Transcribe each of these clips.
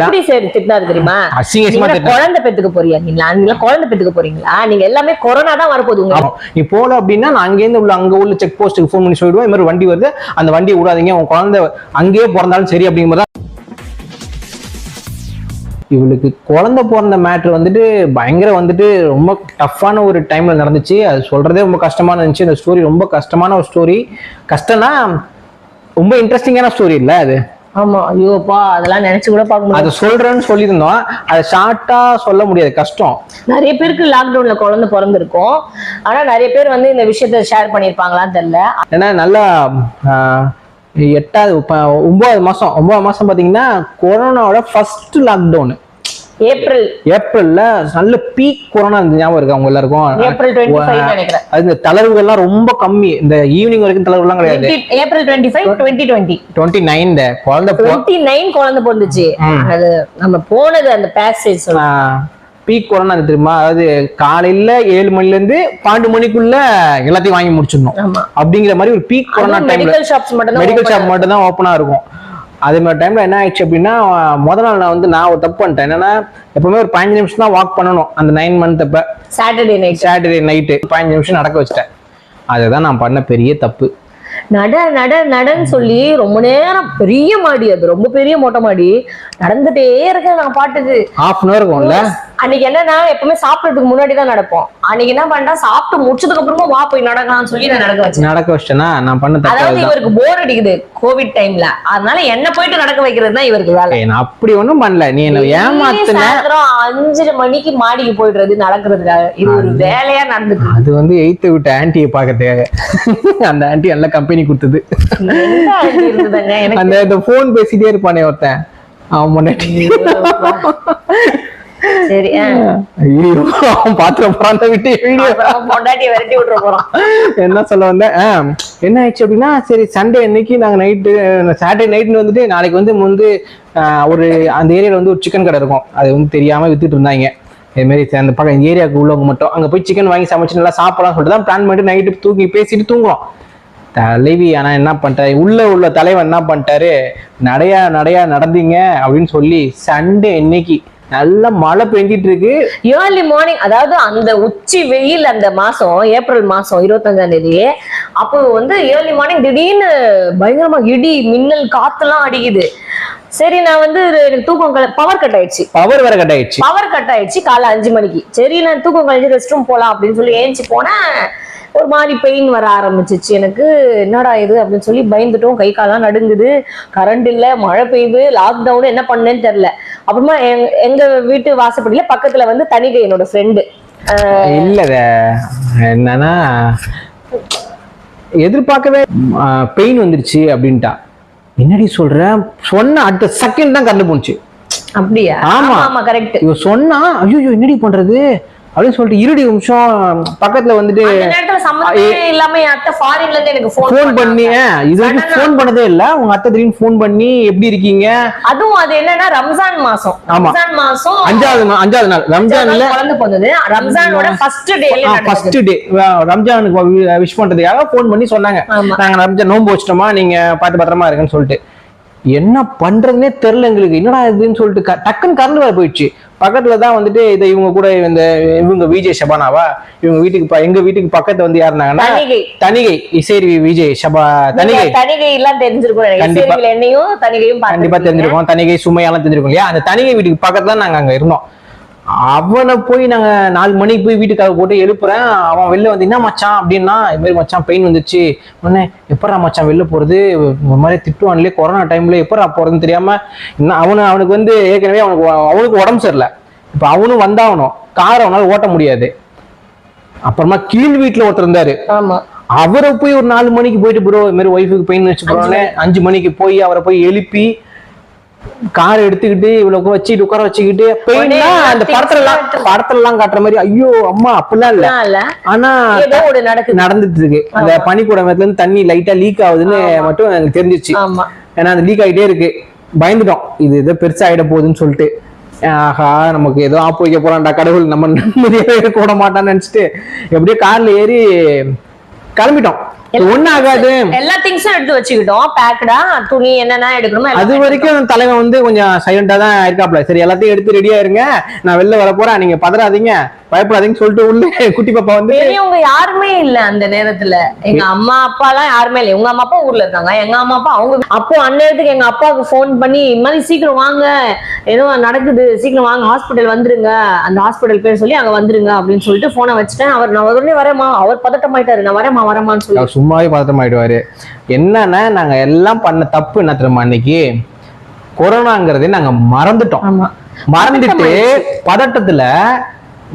எப்படி சரி திட்டினாரு தெரியுமா. குழந்தை பெத்துக்க போறீங்க. நீங்களா? நீங்க குழந்தை பெத்துக்க போறீங்களா? நீங்க எல்லாமே கொரோனா தான் வரப்போகுது ஆமா. நீ போல அப்படின்னா நான் அங்கேருந்து உள்ள அங்க உள்ள செக் போஸ்ட்டுக்கு ஃபோன் பண்ணி சொல்லிடுவேன். இந்த மாதிரி வண்டி வருது. அந்த வண்டியை விடாதீங்க. உன் குழந்தை அங்கேயே பிறந்தாலும் சரி அப்படிங்கிற மாதிரி தான். இவளுக்கு குழந்தை பிறந்த மேட்ரு வந்துட்டு பயங்கர வந்துட்டு ரொம்ப டஃப்பான ஒரு டைம்ல நடந்துச்சு. அது சொல்றதே ரொம்ப கஷ்டமா இருந்துச்சு. இந்த ஸ்டோரி ரொம்ப கஷ்டமான ஒரு ஸ்டோரி கஷ்டம்னா ரொம்ப இன்ட்ரெஸ்டிங்கான ஸ்டோரி இல்ல அது. ஆமா ஐயோப்பா அதெல்லாம் நினைச்சு கூட பார்க்க முடியாது. அதை சொல்றேன்னு சொல்லியிருந்தோம். அதை ஷார்ட்டா சொல்ல முடியாது கஷ்டம். நிறைய பேருக்கு லாக்டவுன்ல குழந்தை பிறந்திருக்கும். ஆனா நிறைய பேர் வந்து இந்த விஷயத்த ஷேர் பண்ணிருப்பாங்களான்னு தெரியல. ஏன்னா நல்லா எட்டாவது ஒன்பதாவது மாசம் ஒன்பதாவது மாசம் பாத்தீங்கன்னா கொரோனாவோட ஃபர்ஸ்ட் லாக்டவுன் ஏப்ரல். ஏப்ரல்ல நல்ல பீக் கொரோனா இருந்தது ஞாபகம் இருக்கு அவங்க எல்லாருக்கும்? அது தளர்வுகள்லாம் ரொம்ப கம்மி. இந்த ஈவினிங் வரைக்கும் தளர்வுலாம் கிடையாது. 20 April twenty five twenty twenty twenty nine குழந்தை டுவெண்ட்டி நைன் குழந்தை பிறந்துச்சு. அது நம்ம போனது அந்த பேசேஜ் பீக் கொரோனா அது தெரியுமா? அதாவது காலையில ஏழு மணில இருந்து பன்னெண்டு மணிக்குள்ள எல்லாத்தையும் வாங்கி முடிச்சிடணும். அப்படிங்கிற மாதிரி ஒரு பீக் கொரோனா மெடிக்கல் ஷாப்ஸ் மட்டும் மெடிக்கல் ஷாப் மட்டும் தான் ஓப்பனா இருக்கும். அதே மாதிரி டைம்ல என்ன ஆயிடுச்சு அப்படின்னா முத நாள் நான் வந்து நான் ஒரு தப்பு பண்ணிட்டேன். என்னன்னா எப்பவுமே ஒரு பதினஞ்சு நிமிஷம் தான் வாக் பண்ணணும். அந்த நைன் மந்த் அப்ப. சாட்டர்டே நைட் சாட்டர்டே நைட்டு பதினஞ்சு நிமிஷம் நடக்க வச்சிட்டேன். அதுதான் நான் பண்ண பெரிய தப்பு. நட நட நடன்னு சொல்லி ரொம்ப நேரம் பெரிய மாடி அது. ரொம்ப பெரிய மொட்டை மாடி. நடந்துட்டே இருக்கேன் நான் பாட்டுக்கு. ஹாஃப் அன் ஹவர் இருக்கும்ல? அன்னைக்கு என்னன்னா எப்பவுமே சாப்பிடறதுக்கு முன்னாடி தான் நடப்போம். அன்னைக்கு என்ன பண்ணிட்டா சாப்பிட்டு முடிச்சதுக்கு அப்புறமா வா போய் நடக்கலாம்னு சொல்லி நான் நடக்க வச்சேன். நடக்க வச்சிட்டேன்னா நான் பண்ண தப்பு அதாவது இவருக்கு போர் அடிக்குது கோவிட் டைம்ல அதனால என்ன போயிட்டு நடக்க வைக்கிறது தான் இவருக்கு வேலை. நான் அப்படி ஒண்ணும் பண்ணல. நீ என்ன ஏமாத்துன அஞ்சரை மணிக்கு மாடிக்கு போயிடுறது நடக்கிறதுக்காக. இது ஒரு வேலையா நடந்துட்டு. அது வந்து எயித்து விட்ட ஆன்ட்டியை பார்க்கறதுக்காக. அந்த ஆன்ட்டி நல்ல கம்பெனி கொடுத்தது. ஆண்டி அந்த ஃபோன் பேசிட்டே இருப்பானே ஒருத்தன். அவன் முன்னாடி. சரி. ஐயோ பாத்திர போறான் விட்டு வீடியோ பொண்டாட்டியை விரட்டி விட்டுற போறோம் என்ன சொல்ல வந்தேன் என்ன ஆயிடுச்சு அப்படின்னா சரி சண்டே அன்னைக்கு நாங்க நைட்டு சாட்டர்டே நைட்னு வந்துட்டு நாளைக்கு வந்து வந்து ஒரு அந்த ஏரியால வந்து ஒரு சிக்கன் கடை இருக்கும். அது வந்து தெரியாம வித்துட்டு இருந்தாங்க. இது மாதிரி அந்த பக்கம் ஏரியாவுக்கு உள்ளவங்க மட்டும். அங்க போய் சிக்கன் வாங்கி சமைச்சு நல்லா சாப்பிடலாம் சொல்லிட்டு தான் பிளான் பண்ணிட்டு நைட்டு தூக்கி பேசிட்டு தூங்குறோம். தலைவி ஆனா என்ன பண்ணிட்டாரு உள்ள உள்ள தலைவன் என்ன பண்ணிட்டாரு? நடையா நடையா நடந்தீங்க அப்படின்னு சொல்லி சண்டே இன்னைக்கு நல்ல மழை பெஞ்சிட்டு இருக்கு ஏர்லி மார்னிங் அதாவது அந்த உச்சி வெயில் அந்த மாசம் ஏப்ரல் மாசம் இருபத்தஞ்சாம் தேதி அப்போ வந்து ஏர்லி மார்னிங் திடீர்னு பயங்கரமா இடி மின்னல் காத்துலாம் அடிக்குது. சரி நான் வந்து எனக்கு தூக்கம் பவர் கட் ஆயிடுச்சு. பவர் வேற கட் ஆயிடுச்சு. பவர் கட் ஆயிடுச்சு காலை அஞ்சு மணிக்கு. சரி நான் தூக்கம் கழிஞ்சு ரெஸ்ட் ரூம் போலாம் அப்படின்னு சொல்லி ஏஞ்சி போனேன். ஒரு மாதிரி பெயின் வர ஆரம்பிச்சிச்சு. எனக்கு என்னடா இது அப்படின்னு சொல்லி பயந்துட்டோம். கை கால்லாம் நடுங்குது. கரண்ட் இல்ல மழை பெய்யுது. லாக்டவுன் என்ன பண்ணேன்னு தெரியல. அப்புறமா எங்க வீட்டு வாசப்படியில பக்கத்துல வந்து தனிகை என்னோட ஃப்ரெண்டு இல்ல என்னன்னா எதிர்பார்க்கவே பெயின் வந்துருச்சு அப்படின்ட்டா. என்னடி சொல்ற? சொன்ன அடுத்த செகண்ட் தான் கரண்ட் போணுச்சு அப்படியா? ஆமா. ஆமா கரெக்ட் இவ சொன்னா ஐயோ என்னடி பண்றது? அப்படின்னு சொல்லிட்டு இருடி நிமிஷம் பக்கத்துல வந்துட்டு இல்லாம அத்தை ஃபாரின்ல இருந்து எனக்கு ஃபோன் பண்ணி. இது வரைக்கும் ஃபோன் பண்ணதே இல்ல. உங்க அத்தை திடீர்னு ஃபோன் பண்ணி எப்படி இருக்கீங்க? அதுவும் அது என்னன்னா ரம்ஜான் மாசம். ஆமா. ரம்ஜான் மாசம் அஞ்சாவது அஞ்சாவது நாள். ரம்ஜான்ல குழந்தை பிறந்தது. ரம்ஜானோட ஃபர்ஸ்ட் டேல ஃபர்ஸ்ட் டே ரம்ஜானுக்கு விஷ் பண்றதுக்காக ஃபோன் பண்ணி சொன்னாங்க. நாங்க ரம்ஜான் நோன்பு வச்சிட்டோமா? நீங்க பார்த்து பத்திரமா இருக்குன்னு சொல்லிட்டு. என்ன பண்றதுனே தெரியல எங்களுக்கு. என்னடா இதுன்னு சொல்லிட்டு டக்குன்னு கரண்ட் வேற போயிடுச்சு. பக்கத்துல தான் வந்துட்டு இதை இவங்க கூட இந்த இவங்க விஜய் ஷபானாவா? இவங்க வீட்டுக்கு ப- எங்க வீட்டுக்கு பக்கத்துல வந்து யாருனாங்கன்னா தனிகை இசைரி விஜய் ஷபா தனிகை தணிகை. எல்லாம் தெரிஞ்சிருக்கும். கண்டிப்பா. என்னையும் தணிகையும் கண்டிப்பா. தெரிஞ்சிருக்கோம். தனிகை சுமையெல்லாம் தெரிஞ்சிருக்கும் இல்லையா? அந்த தனிகை வீட்டுக்கு பக்கத்துல தான் நாங்க அங்க இருந்தோம். அவனை போய் நாங்க நாலு மணிக்கு போய் வீட்டுக்காக போட்டு எழுப்புறேன். அவன் வெளில வந்து என்ன மச்சான்? அப்படின்னா இது மாதிரி மச்சான் பெயின் வந்துச்சு. உடனே எப்படா மச்சான் வெளில போறது? ஒரு மாதிரி திட்டுவான்லயே கொரோனா டைம்ல எப்படா போறதுன்னு தெரியாம இன்னும் அவனு அவனுக்கு வந்து ஏற்கனவே அவனுக்கு அவனுக்கு உடம்பு சரியில்லை. இப்ப அவனும் வந்தாகணும். கார் அவனால ஓட்ட முடியாது. அப்புறமா கீழ் வீட்டுல ஒருத்தர் இருந்தாரு. ஆமா. அவரை போய் ஒரு நாலு மணிக்கு போயிட்டு ப்ரோ இது மாதிரி ஒய்ஃபுக்கு பெயின் வச்சு போறோன்னே அஞ்சு மணிக்கு போய் அவரை போய் எழுப்பி கார் எடுத்துக்கிட்டு இவ்வளவு வச்சுட்டு உட்கார வச்சுக்கிட்டு பெயின்னா அந்த படத்துல எல்லாம் படத்துல எல்லாம் காட்டுற மாதிரி ஐயோ அம்மா அப்படிலாம் இல்ல. ஆனா நடந்துட்டு இருக்கு. அந்த பனிக்கூடத்துல இருந்து தண்ணி லைட்டா லீக் ஆகுதுன்னு மட்டும் எனக்கு தெரிஞ்சிச்சு. ஏன்னா அது லீக் ஆகிட்டே இருக்கு. பயந்துட்டோம். இது ஏதோ பெருசா ஆயிட போகுதுன்னு சொல்லிட்டு. ஆஹா நமக்கு ஏதோ ஆப்பு வைக்க போறான்டா கடவுள். நம்ம நிம்மதியாக விட மாட்டான்னு நினைச்சிட்டு எப்படியோ கார்ல ஏறி கிளம்பிட்டோம். எல்லா திங்ஸும் எடுத்து வச்சுக்கிட்டோம். பேக்கடா துணி என்னென்ன எடுக்கணுமோ அது வரைக்கும் தலைவன் வந்து கொஞ்சம் சைலண்டா தான் இருக்காப்ல. சரி எல்லாத்தையும் எடுத்து ரெடியா இருங்க. நான் வெளில வர போறேன். நீங்க பதறாதீங்க. பயப்படாதீங்கன்னு சொல்லிட்டு உள்ள குட்டி பாப்பா வந்து பெரியவங்க யாருமே இல்ல அந்த நேரத்துல. எங்க அம்மா அப்பா எல்லாம் யாருமே இல்ல. உங்க அம்மா அப்பா ஊர்ல இருக்காங்க. எங்க அம்மா அப்பா அவங்க அப்போ அந்நேரத்துக்கு எங்க அப்பாவுக்கு ஃபோன் பண்ணி இந்த மாதிரி சீக்கிரம் வாங்க. ஏதோ நடக்குது. சீக்கிரம் வாங்க. ஹாஸ்பிட்டல் வந்துருங்க. அந்த ஹாஸ்பிட்டல் பேர் சொல்லி அங்க வந்துருங்க. அப்படின்னு சொல்லிட்டு போனை வச்சுட்டேன். அவர் நான் உடனே வரேம்மா. அவர் பதட்டமாயிட்டாரு. நான் வரேம்மா வரேம்மான்னு சொல்லி. சும்மாவே பதட்டம் ஆயிடுவாரு என்னன்னா நாங்க எல்லாம் பண்ண தப்பு என்ன தெரியுமா அன்னைக்கு? கொரோனாங்கிறதே நாங்க மறந்துட்டோம். மறந்துட்டு பதட்டத்துல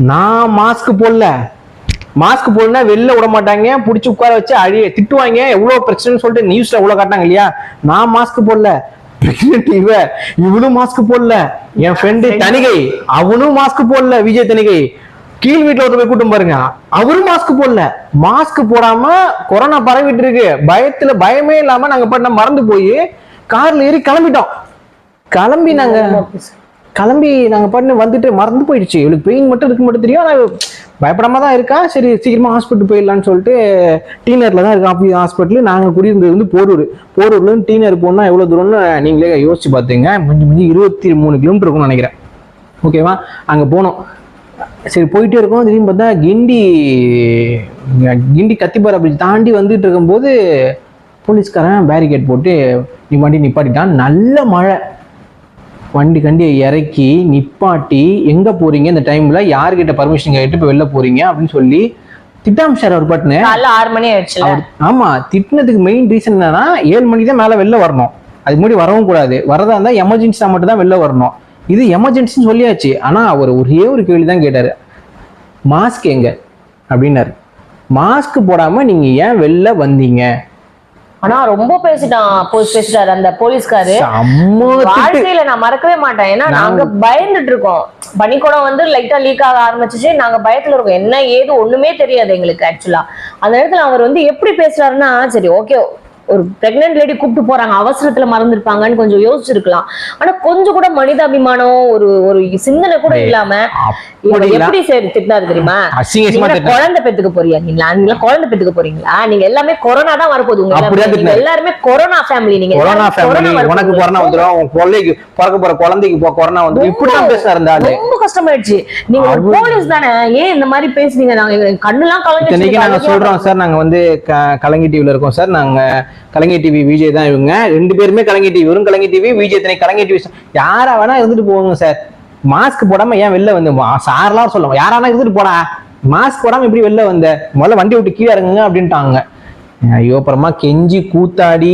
நான் மாஸ்க் போடல. மாஸ்க் போடனா வெளில விட மாட்டாங்க. புடிச்சு உட்கார வச்சு அழி திட்டுவாங்க. எவ்வளவு பிரச்சனைன்னு சொல்லிட்டு நியூஸ்ல எவ்வளவு காட்டினாங்க இல்லையா? நான் மாஸ்க் போடல. பிரெக்னென்ட் இவ இவளும் மாஸ்க் போடல. என் ஃப்ரெண்டு தனிகை அவனும் மாஸ்க் போடல. விஜய் தனிகை கீழ் வீட்டுல ஒருத்தர் போய் கூட்டம் பாருங்க. அவரும் மாஸ்க் போடல. மாஸ்க் போடாம கொரோனா பரவிட்டு இருக்கு பயத்துல பயமே இல்லாம நாங்க பண்ண மறந்து போய் கார்ல ஏறி கிளம்பிட்டோம். கிளம்பி நாங்க கிளம்பி நாங்க பண்ணி வந்துட்டு மறந்து போயிடுச்சு. இவளுக்கு பெயின் மட்டும் இருக்கு மட்டும் தெரியும். ஆனா பயப்படாம தான் இருக்கா? சரி சீக்கிரமா ஹாஸ்பிட்டல் போயிடலாம்னு சொல்லிட்டு டீனர்ல தான் இருக்கா? அப்படி ஹாஸ்பிட்டல் நாங்க குடியிருந்தது வந்து போரூர். போரூர்ல இருந்து டீனர் போனா எவ்வளவு தூரம்னு நீங்களே யோசிச்சு பாத்துங்க. மிஞ்சி மிஞ்சி இருபத்தி மூணு கிலோமீட்டர் இருக்கும்னு நினைக்கிறேன். ஓகேவா அங்க போனோம். சரி போயிட்டே இருக்கோம். திடீர்னு பார்த்தா கிண்டி கிண்டி கத்திப்பாறை அப்படி தாண்டி வந்துட்டு இருக்கும்போது போலீஸ்காரன் பேரிகேட் போட்டு நீ வண்டி நிப்பாட்டிட்டான். நல்ல மழை. வண்டி கண்டியை இறக்கி நிப்பாட்டி எங்க போறீங்க? இந்த டைம்ல யார்கிட்ட பர்மிஷன் கேட்டு இப்போ வெளில போறீங்க? அப்படின்னு சொல்லி திட்டாமிச்சார் அவர் பட்டுன்னு. ஆறு மணி ஆயிடுச்சுல. அவர் ஆமா திட்டினதுக்கு மெயின் ரீசன் என்னன்னா ஏழு மணிக்கு தான் மேல வெளில வரணும். அதுக்கு முன்னாடி வரவும் கூடாது. வரதா இருந்தா எமர்ஜென்சியா மட்டும் தான் வெளில வரணும். இது எமர்ஜென்சின்னு சொல்லியாச்சு. ஆனா அவர் ஒரே ஒரு கேள்வி தான் கேட்டாரு. மாஸ்க் எங்க? அப்படின்னாரு. மாஸ்க் போடாம நீங்க ஏன் வெளில வந்தீங்க? ஆனா ரொம்ப பேசிட்டான் போய் பேசிட்டாரு. அந்த போலீஸ்காரு. வாழ்க்கையில நான் மறக்கவே மாட்டேன். ஏன்னா நாங்க பயந்துட்டு இருக்கோம் பனிக்கூடம் வந்து லைட்டா லீக் ஆக ஆரம்பிச்சிச்சு. நாங்க பயத்துல இருக்கோம். என்ன ஏது ஒண்ணுமே தெரியாது எங்களுக்கு ஆக்சுவலா அந்த நேரத்துல அவர் வந்து எப்படி பேசுறாருன்னா சரி ஓகே ஒரு பிரெக்னென்ட் லேடி கூப்பிட்டு போறாங்க அவசரத்துல மறந்துருப்பாங்கன்னு கொஞ்சம் யோசிச்சிருக்கலாம். ஆனா கொஞ்சம் கூட மனிதாபிமானம் ஒரு ஒரு சிந்தனை கூட இல்லாம. எப்படி சரி திட்டினாரு தெரியுமா. குழந்தை பெத்துக்க நீங்களா நீங்க குழந்தை பெத்துக்க போறீங்களா? நீங்க எல்லாமே கொரோனா தான் வரப்போகுது உங்க. எல்லாருமே கொரோனா ஃபேமிலி நீங்க கொரோனா ஃபேமிலி. உனக்கு கொரோனா வந்துடும் உன் பிள்ளைக்கு பிறக்க போற குழந்தைக்கு கொரோனா வந்துடும் இப்படிதான் பேசுறாரு இந்த ஆளு. ரொம்ப கஷ்டமாயிடுச்சு. நீங்க ஒரு போலீஸ் தானே? ஏன் இந்த மாதிரி பேசுனீங்க? நாங்க கண்ணுலாம் இத்தனைக்கு நாங்க சொல்றோம் சார். நாங்க வந்து க- கலைஞர் டிவில இருக்கோம் சார். நாங்க கலைஞர் டிவி விஜய் தான் இவங்க. ரெண்டு பேருமே கலைஞர் டிவி வரும் கலைஞர் டிவி விஜய் தனி கலைஞர் டிவி யாரா வேணா இருந்துட்டு போவாங்க சார் மாஸ்க் போடாம ஏன் வெளில வந்து சார்லாம் சொல்லுவோம் யாரானா இருந்துட்டு போடா. மாஸ்க் போடாம எப்படி வெளில வந்த? முதல்ல வண்டி விட்டு கீழே இறங்குங்க அப்படின்ட்டாங்க. ஐயோ அப்புறமா கெஞ்சி கூத்தாடி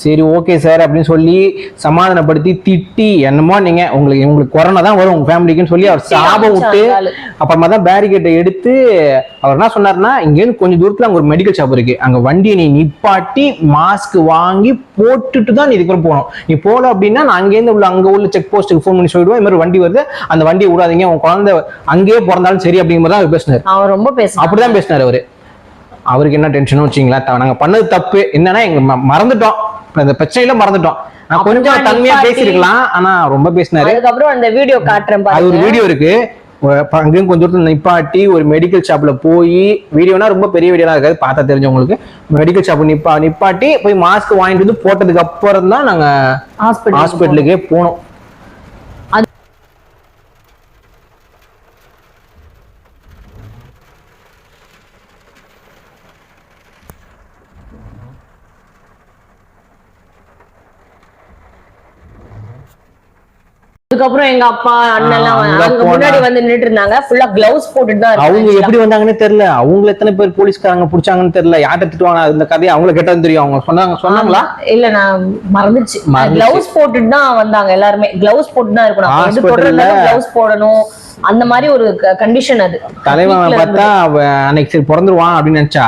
சரி ஓகே சார் அப்படின்னு சொல்லி சமாதானப்படுத்தி திட்டி என்னமோ நீங்க உங்களுக்கு உங்களுக்கு கொரோனா தான் வரும் உங்க ஃபேமிலிக்குன்னு சொல்லி அவர் சாபம் விட்டு. அப்புறமா தான் பேரிகேட்டை எடுத்து அவர் என்ன சொன்னார்னா இங்கேருந்து கொஞ்சம் தூரத்துல அங்க ஒரு மெடிக்கல் ஷாப் இருக்கு. அங்க வண்டியை நீ நிப்பாட்டி மாஸ்க் வாங்கி போட்டுட்டு தான் நீ இதுக்கப்புறம் போகணும். நீ போகல அப்படின்னா நான் அங்கேருந்து உள்ள அங்க உள்ள செக் போஸ்ட்டுக்கு ஃபோன் பண்ணி சொல்லிடுவோம் இந்த மாதிரி வண்டி வருது அந்த வண்டியை விடாதீங்க உன் குழந்தை அங்கேயே பிறந்தாலும் சரி அப்படிங்கிற மாதிரி தான் அவர் பேசினார். அவன் ரொம்ப பேசுறான் அப்படிதான் பேசினார் அவரு. அவருக்கு என்ன டென்ஷனும் வச்சிங்களேன் த- நாங்க பண்ணது தப்பு. என்னன்னா எங்க மறந்துட்டோம். அந்த பிரச்சனையில மறந்துட்டோம். நான் கொஞ்சம் தன்மையா பேசியிருக்கலாம். ஆனா ரொம்ப பேசினாரு. அதுக்கப்புறம் அந்த வீடியோ காட்டுறேன் அது ஒரு வீடியோ இருக்கு. அங்கேயும் கொஞ்சம் தூரத்துல நிப்பாட்டி ஒரு மெடிக்கல் ஷாப்ல போய் வீடியோனா ரொம்ப பெரிய வீடியோலாம் இருக்காது. பார்த்தா தெரிஞ்சவங்களுக்கு. மெடிக்கல் ஷாப் நிப்பா நிப்பாட்டி போய் மாஸ்க் வாங்கிட்டு வந்து போட்டதுக்கு அப்புறம் தான் நாங்க ஹாஸ்பிட்டல் ஹாஸ்பிட்டலுக்கே போனோம். அதுக்கப்புறம் எங்க அப்பா அண்ணன் எல்லாம் அங்க முன்னாடி வந்து நின்னுட்டு இருந்தாங்க ஃபுல்லா கிளவுஸ் போட்டுட்டு தான் அவங்க எப்படி வந்தாங்கன்னு தெரியல. அவங்க எத்தனை பேர் போலீஸ்காரங்க பிடிச்சாங்கன்னு தெரியல. யார்கிட்ட திட்டுவாங்க? இந்த கதையை அவங்களுக்கு கேட்டது தெரியும். அவங்க சொன்னாங்க சொன்னாங்களா? இல்ல நான் மறந்துச்சு. கிளவுஸ் போட்டுட்டு தான் வந்தாங்க எல்லாருமே. கிளவுஸ் போட்டு தான் இருக்கணும். கிளவுஸ் போடணும். அந்த மாதிரி ஒரு கண்டிஷன் அது. தலைவன் பார்த்தா அன்னைக்கு சரி பிறந்துருவான் அப்படின்னு நினைச்சா